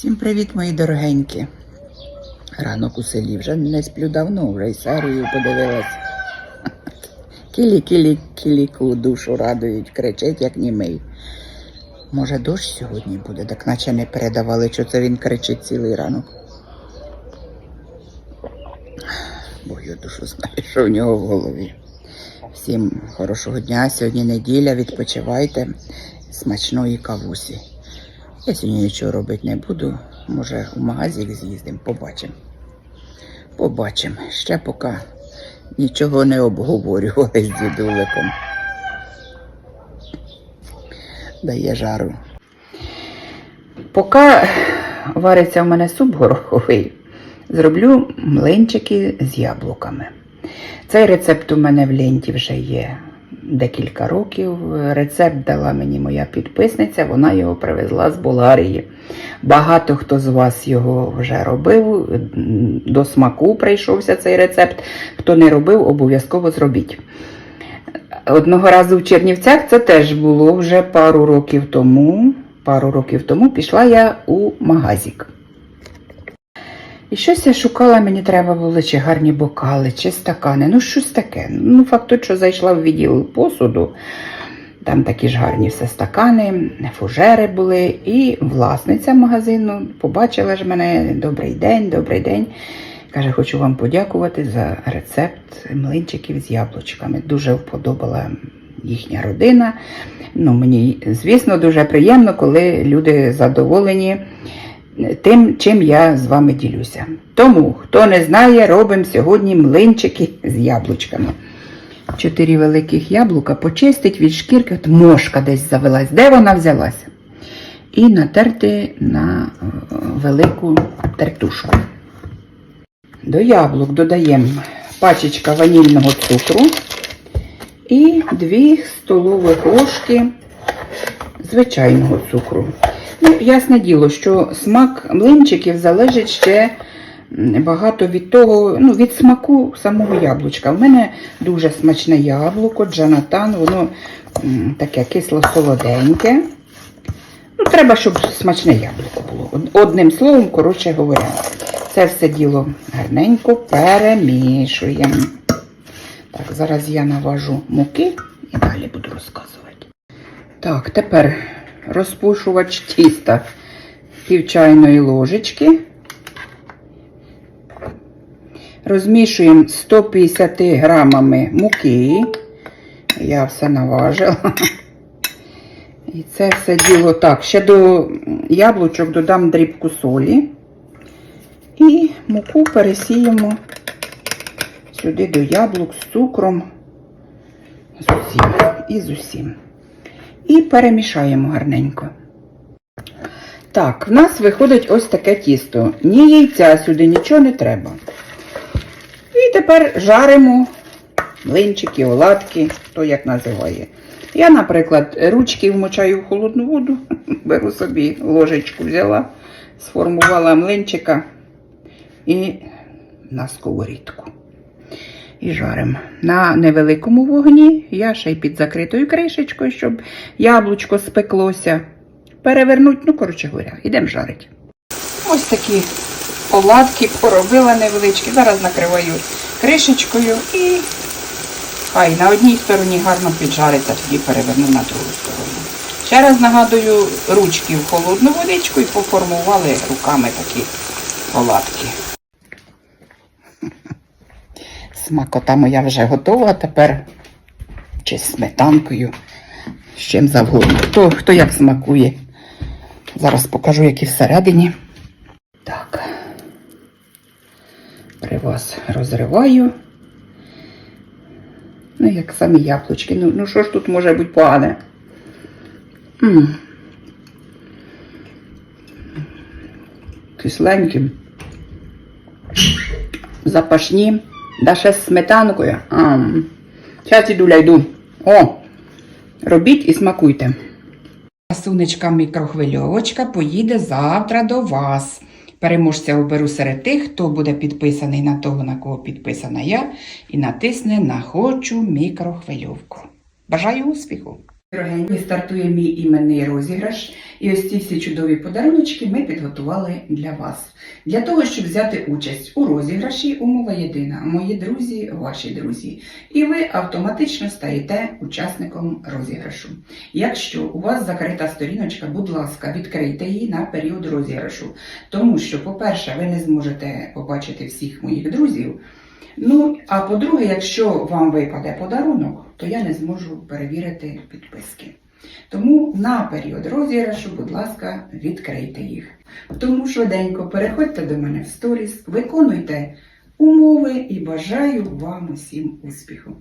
Всім привіт, мої дорогенькі. Ранок у селі вже не сплю давно, вже й серію подивилась. Кілі-кілі, кіліку душу радують, кричить, як німий. Може, дощ сьогодні буде, так наче не передавали, що це він кричить цілий ранок. Бо я душу знаю, що в нього в голові. Всім хорошого дня. Сьогодні неділя, відпочивайте. Смачної кавусі. Я сьогодні нічого робити не буду. Може, в магазин з'їздимо, побачимо. Побачимо. Ще поки нічого не обговорювали з дідуликом. Дає жару. Поки вариться в мене суп гороховий, зроблю млинчики з яблуками. Цей рецепт у мене в ленті вже є декілька років. Рецепт дала мені моя підписниця, вона його привезла з Болгарії. Багато хто з вас його вже робив. До смаку прийшовся цей рецепт. Хто не робив, обов'язково зробіть. Одного разу в Чернівцях це теж було вже пару років тому. Пару років тому пішла я у магазик. І щось я шукала, мені треба було чи гарні бокали, чи стакани. Ну, щось таке. Ну, факт що зайшла в відділ посуду, там такі ж гарні все стакани, фужери були. І власниця магазину побачила ж мене добрий день, добрий день. Каже, хочу вам подякувати за рецепт млинчиків з яблучками. Дуже вподобала їхня родина. Ну, мені, звісно, дуже приємно, коли люди задоволені тим, чим я з вами ділюся. Тому, хто не знає, робимо сьогодні млинчики з яблучками. Чотири великих яблука почистить від шкірки, от мошка десь завелась. Де вона взялася? І натерти на е, велику тертушку. До яблук додаємо пачечка ванільного цукру і 2 столових ложки звичайного цукру. Ну, ясне діло, що смак млинчиків залежить ще багато від того, ну, від смаку самого яблучка. У мене дуже смачне яблуко, джанатан, воно таке кисло-солоденьке. Ну, треба, щоб смачне яблуко було. Одним словом, коротше говоря, це все діло гарненько перемішуємо. Так, зараз я наважу муки і далі буду розказувати. Так, тепер розпушувач тіста пів чайної ложечки. Розмішуємо 150 грамами муки. Я все наважила. І це все діло так. Ще до яблучок додам дрібку солі. І муку пересіємо сюди до яблук з цукром. З усім. І з усім. І перемішаємо гарненько. Так, в нас виходить ось таке тісто. Ні яйця сюди, нічого не треба. І тепер жаримо млинчики, оладки, хто як називає. Я, наприклад, ручки вмочаю в холодну воду, беру собі ложечку, взяла, сформувала млинчика і на сковорідку. І жаримо. На невеликому вогні, я ще й під закритою кришечкою, щоб яблучко спеклося. Перевернуть, ну, коротше говоря, йдемо жарити. Ось такі оладки поробила невеличкі. Зараз накриваю кришечкою і хай на одній стороні гарно піджариться, тоді переверну на другу сторону. Ще раз нагадую, ручки в холодну водичку і поформували руками такі оладки. Смакота моя вже готова, тепер чи з сметанкою, з чим завгодно. Хто, хто як смакує. Зараз покажу, які всередині. Так. При вас розриваю. Ну, як самі яблучки. Ну, ну що ж тут може бути погане? М. Кисленькі. Запашні. Да ще з сметанкою. Зараз іду ляйду. О! Робіть і смакуйте. Сунечка мікрохвильовочка поїде завтра до вас. Переможця оберу серед тих, хто буде підписаний на того, на кого підписана я, і натисне на Хочу мікрохвильовку. Бажаю успіху! Дорогенькі, стартує мій іменний розіграш. І ось ці всі чудові подаруночки ми підготували для вас. Для того, щоб взяти участь у розіграші, умова єдина. Мої друзі, ваші друзі. І ви автоматично стаєте учасником розіграшу. Якщо у вас закрита сторіночка, будь ласка, відкрийте її на період розіграшу. Тому що, по-перше, ви не зможете побачити всіх моїх друзів. Ну, а по-друге, якщо вам випаде подарунок, то я не зможу перевірити підписки. Тому на період розіграшу, будь ласка, відкрийте їх. Тому швиденько переходьте до мене в сторіс, виконуйте умови і бажаю вам усім успіху.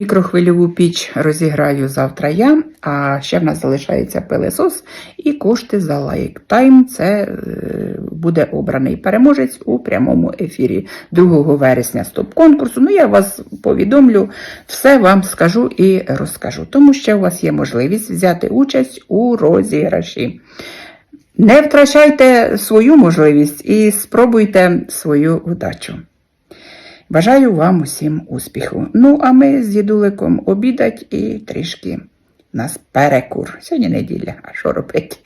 Мікрохвильову піч розіграю завтра я, а ще в нас залишається пилесос і кошти за лайктайм. Це е, буде обраний переможець у прямому ефірі 2 вересня стоп-конкурсу. Ну, я вас повідомлю, все вам скажу і розкажу. Тому що у вас є можливість взяти участь у розіграші. Не втрачайте свою можливість і спробуйте свою удачу. Бажаю вам усім успіху. Ну, а ми з дідуликом обідать і трішки нас перекур. Сьогодні неділя, а що робити?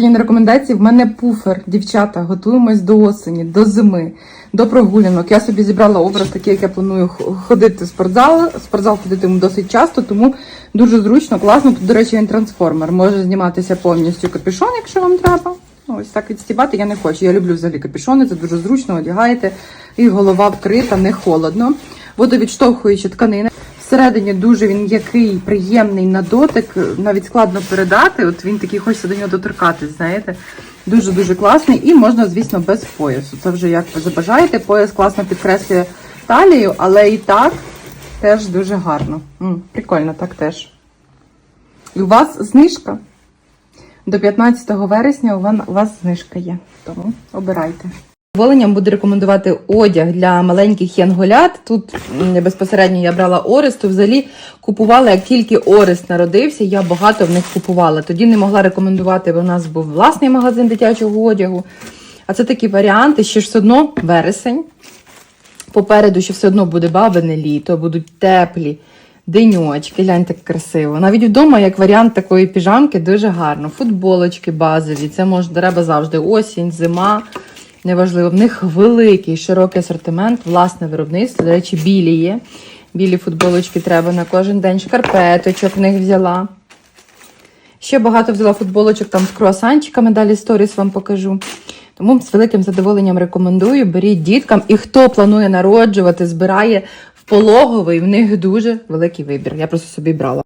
Сьогодні на рекомендації в мене пуфер. Дівчата, готуємось до осені, до зими, до прогулянок. Я собі зібрала образ такий, як я планую ходити в спортзал. Спортзал ходитиму досить часто, тому дуже зручно, класно. Тут, до речі, він трансформер. Може зніматися повністю капюшон, якщо вам треба. Ось так відстібати я не хочу. Я люблю взагалі капюшони, це дуже зручно, одягаєте, і голова вкрита, не холодно. Водовідштовхуюча тканина. Всередині дуже він м'який, приємний на дотик, навіть складно передати. От він такий хочеться до нього доторкатись, знаєте. Дуже дуже класний. І можна, звісно, без поясу. Це вже як ви забажаєте. Пояс класно підкреслює талію, але і так теж дуже гарно. М, прикольно, так теж. І у вас знижка. До 15 вересня у вас знижка є. Тому обирайте. Задоволенням буду рекомендувати одяг для маленьких янголят. Тут безпосередньо я брала Орест, то взагалі купувала, як тільки Орест народився, я багато в них купувала. Тоді не могла рекомендувати, бо в нас був власний магазин дитячого одягу. А це такі варіанти, ще ж все одно вересень. Попереду ще все одно буде бабине літо, будуть теплі деньочки, глянь так красиво. Навіть вдома, як варіант такої піжамки, дуже гарно. Футболочки базові, це може треба завжди осінь, зима. Неважливо, в них великий широкий асортимент, власне виробництво. До речі, білі є. Білі футболочки треба на кожен день. Шкарпеточок в них взяла. Ще багато взяла футболочок там з круасанчиками, далі сторіс вам покажу. Тому з великим задоволенням рекомендую, беріть діткам. І хто планує народжувати, збирає в пологовий, в них дуже великий вибір. Я просто собі брала.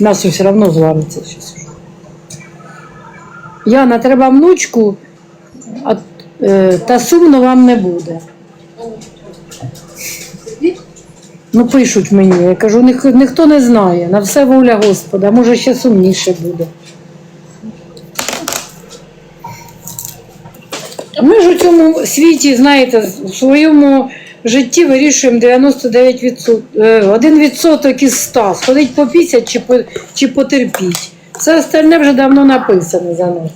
М'ясо все одно звариться зараз. Яна, треба внучку, а, е, та сумно вам не буде. Ну, пишуть мені, я кажу, ніх, ніхто не знає, на все воля Господа, може ще сумніше буде. Ми ж у цьому світі, знаєте, в своєму житті вирішуємо 99%, е, 1% із 100. Сходить по 50 чи, по, чи потерпіть. Все остальне вже давно написано за нас.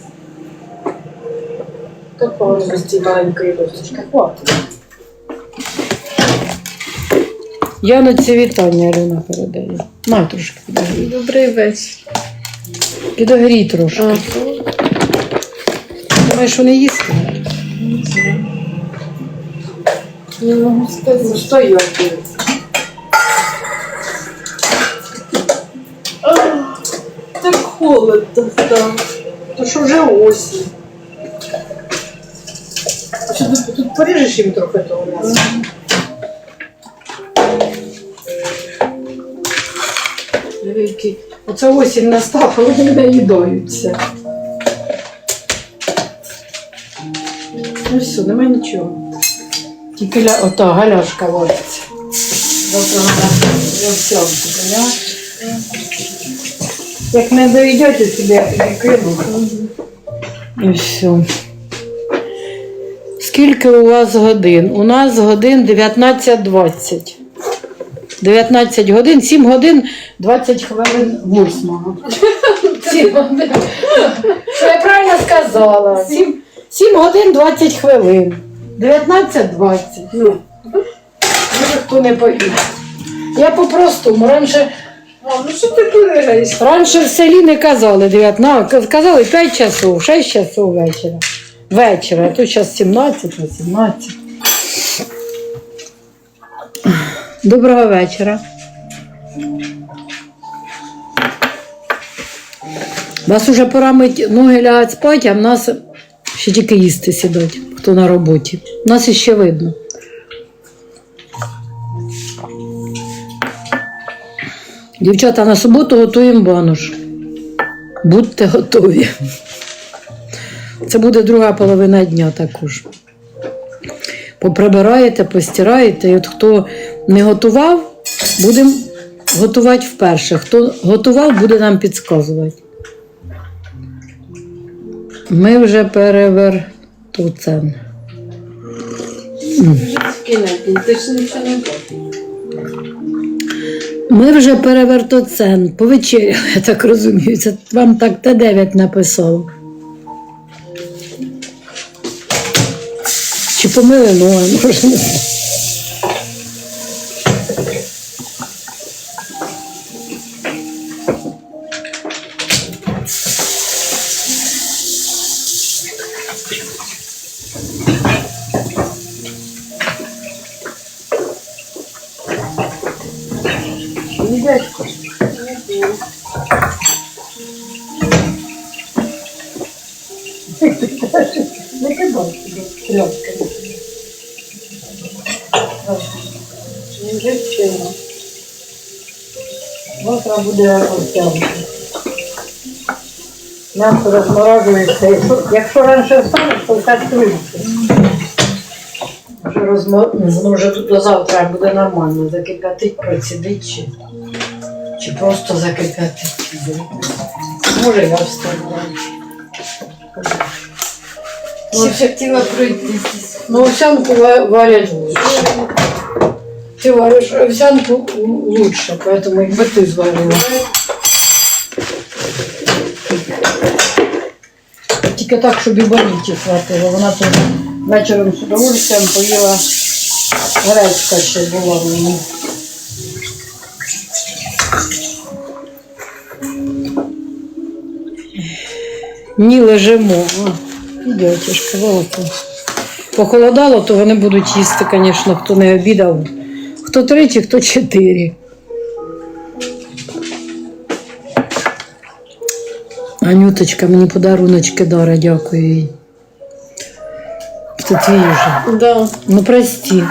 Маленької? Хватить. Я на ці вітання Альона передаю. Май трошки підогрій. Добрий вечір. Підогрій трошки. Думаєш, що не їсти? Не можу сказати. Що я Так холодно стало. То що вже осінь. А що тут, тут поріжеш їм трохи того м'яса? Великий. Оце осінь настала, вони наїдаються. Ну все, немає нічого. Тільки ля... ота галяшка вариться. Завтра вона поняла? Як не доїдете собі, я тобі кину. І все. Скільки у вас годин? У нас годин 19.20. 19 годин, 7 годин, 20 хвилин восьмого. Сім годин. Що я правильно сказала? 7, 7 годин 20 хвилин. 19.20. Ну, може хто не повірить. Я по-простому. Раніше А, ну що ти куриш? Раніше в селі не казали 19, казали 5 часов, 6 часов вечора. Вечора, а то зараз 17, 18. Доброго вечора. Вас уже пора мить ноги лягати спати, а в нас ще тільки їсти сідать, хто на роботі. Нас іще видно. Дівчата, на суботу готуємо банош. Будьте готові. Це буде друга половина дня також. Поприбираєте, постираєте, і от хто не готував, будемо готувати вперше. Хто готував, буде нам підказувати. Ми вже перевертуцем. Не бачиш. Ми вже перевертоцен, повечеряли, я так розумію. Це вам так Т9 написав. Чи помили ноги, може Завтра буде овсянка. М'ясо розморожується. Якщо, раніше встанеш, то в кастрюльці. Вже може до завтра буде нормально. Закипятить, процідить чи, чи просто закипятить. Може я встану. Всі б хотіла пройтись. Ну, овсянку ва- варять лучше. Ти вариш овсянку лучше, поэтому якби ти зварила. Тільки так, щоб і боліті хватило. Вона то вечором з удовольствием поїла гречка ще була в мене. Ні, лежимо. Ідіотішка, велика. Похолодало, то вони будуть їсти, звісно, хто не обідав. Хто чи хто чотири. Анюточка мені подаруночки дара, дякую їй. Це твій вже. Да. Ну прості,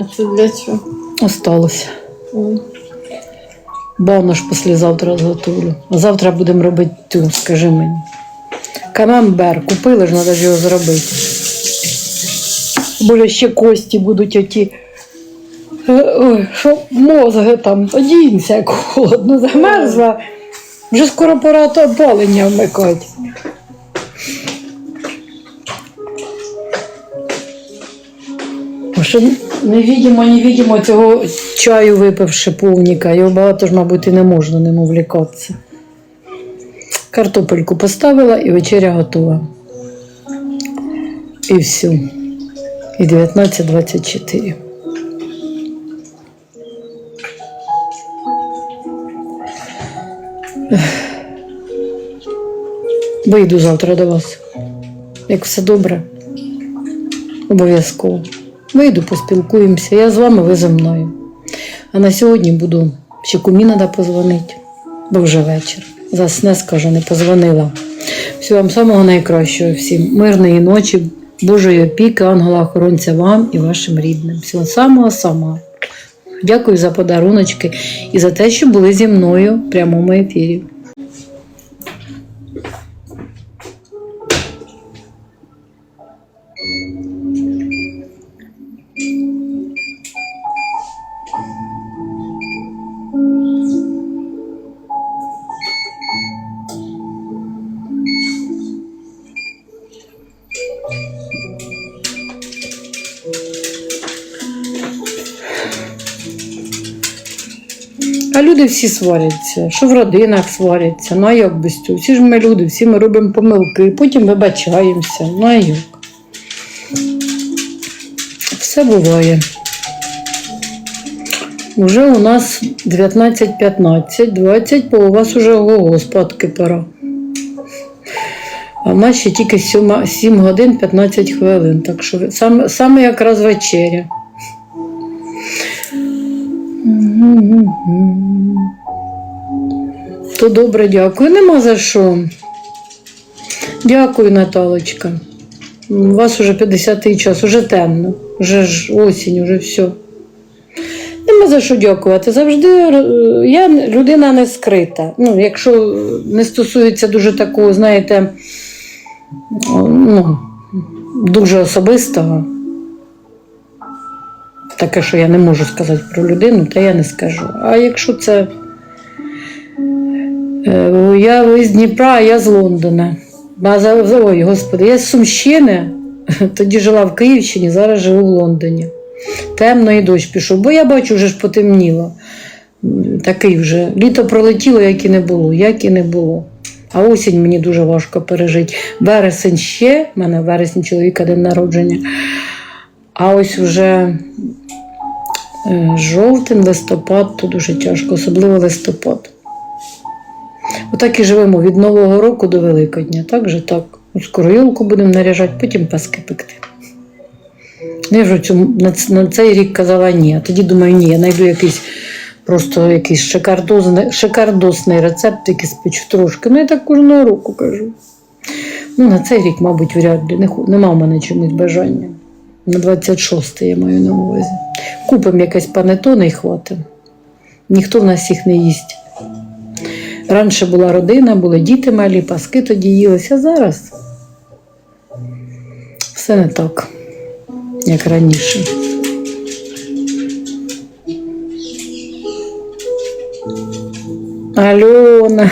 А це для чого? осталося. М. Бавно ж післязавтра зготовлю. А завтра будемо робити ту, скажи мені. Камамбер. Купили ж, треба його зробити. Боже, ще кості будуть оті. Е, що мозги там, одінься, як холодно, замерзла. Вже скоро пора то опалення вмикати. Що не відімо, не відімо цього чаю випивши повніка. Його багато ж, мабуть, і не можна ним увлікатися. Картопельку поставила і вечеря готова. І все. І 19.24. Ех. Вийду завтра до вас. Як все добре. Обов'язково. Вийду, поспілкуємося. Я з вами, ви зі мною. А на сьогодні буду ще кумі треба позвонити, бо вже вечір. Засне, скажу, не позвонила. Всього вам самого найкращого всім. Мирної ночі, Божої опіки, ангела-охоронця вам і вашим рідним. Всього самого самого. Дякую за подаруночки і за те, що були зі мною в прямому ефірі. А люди всі сваряться, що в родинах сваряться, ну а як без цього? Всі ж ми люди, всі ми робимо помилки, потім вибачаємося. Ну а як? Все буває. Уже у нас 19.15, 20, бо у вас уже ого, спадки пора. А в нас ще тільки 7, 7 годин 15 хвилин. Так що саме, саме якраз вечеря. То добре, дякую. Нема за що. Дякую, Наталочка. У вас уже 50-й час, уже темно, вже ж осінь, уже все. Нема за що дякувати. Завжди е, я людина не скрита. Ну, якщо не стосується дуже такого, знаєте, ну, дуже особистого, таке, що я не можу сказати про людину, то я не скажу. А якщо це. Е, Я з Дніпра, а я з Лондона. Ой, господи, я з Сумщини, тоді жила в Київщині, зараз живу в Лондоні. Темно і дощ пішов, бо я бачу, вже ж потемніло. Такий вже. Літо пролетіло, як і не було, як і не було. А осінь мені дуже важко пережити. Вересень ще, в мене в вересні чоловіка день народження. А ось вже е, жовтень, листопад, то дуже тяжко, особливо листопад. Отак і живемо від Нового року до Великодня. Так же так. Скоро йолку будемо наряжати, потім паски пекти. Ну, Я вже на, цей рік казала ні. А тоді думаю, ні, я знайду якийсь просто якийсь шикардозний, шикардосний рецепт, який спечу трошки. Ну, я так кожного року кажу. Ну, на цей рік, мабуть, вряд ли. Нема в мене чомусь бажання. На 26 я маю на увазі. Купимо якесь панетоне і хватимо. Ніхто в нас їх не їсть. Раніше була родина, були діти малі, паски тоді їлися, а зараз все не так, як раніше. Альона.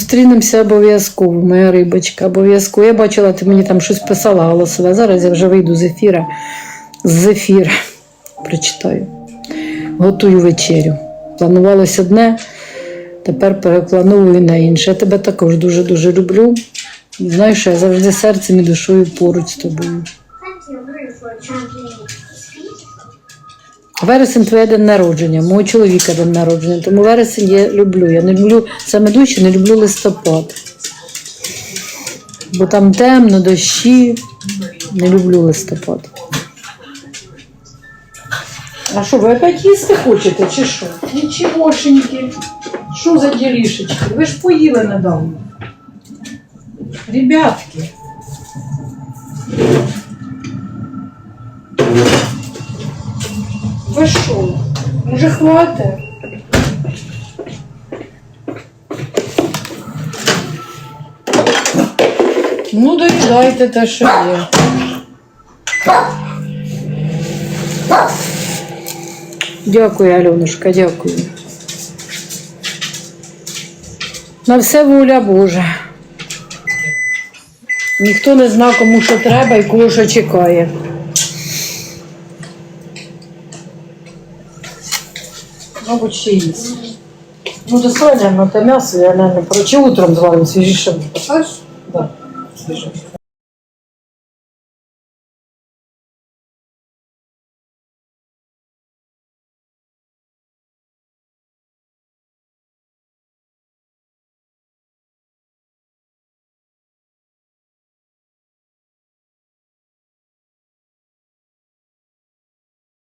Зустрінемося обов'язково, моя рибочка, обов'язково. Я бачила, ти мені там щось писала голосове. Зараз я вже вийду з ефіра. З ефіра прочитаю. Готую вечерю. Планувалось одне, тепер переплановую на інше. Я тебе також дуже-дуже люблю. Знаєш, я завжди серцем і душою поруч з тобою. Вересень твоє день народження, мого чоловіка день народження. Тому вересень я люблю. Я не люблю саме дужче, не люблю листопад. Бо там темно, дощі. Не люблю листопад. А що, ви опять їсти хочете, чи що? Нічогошеньки. Що за ділішечки? Ви ж поїли недавно. Ребятки. Ви що? Може хватить? Ну, доїдайте те, що є. Дякую, Альонушка, дякую. На все воля Божа. Ніхто не зна, кому що треба і кого що чекає. Мабуть, ще есть. Ну, до сьогодні на те м'ясо, я не про чи утром звалю свіжіше. Посадиш? Так, свіже.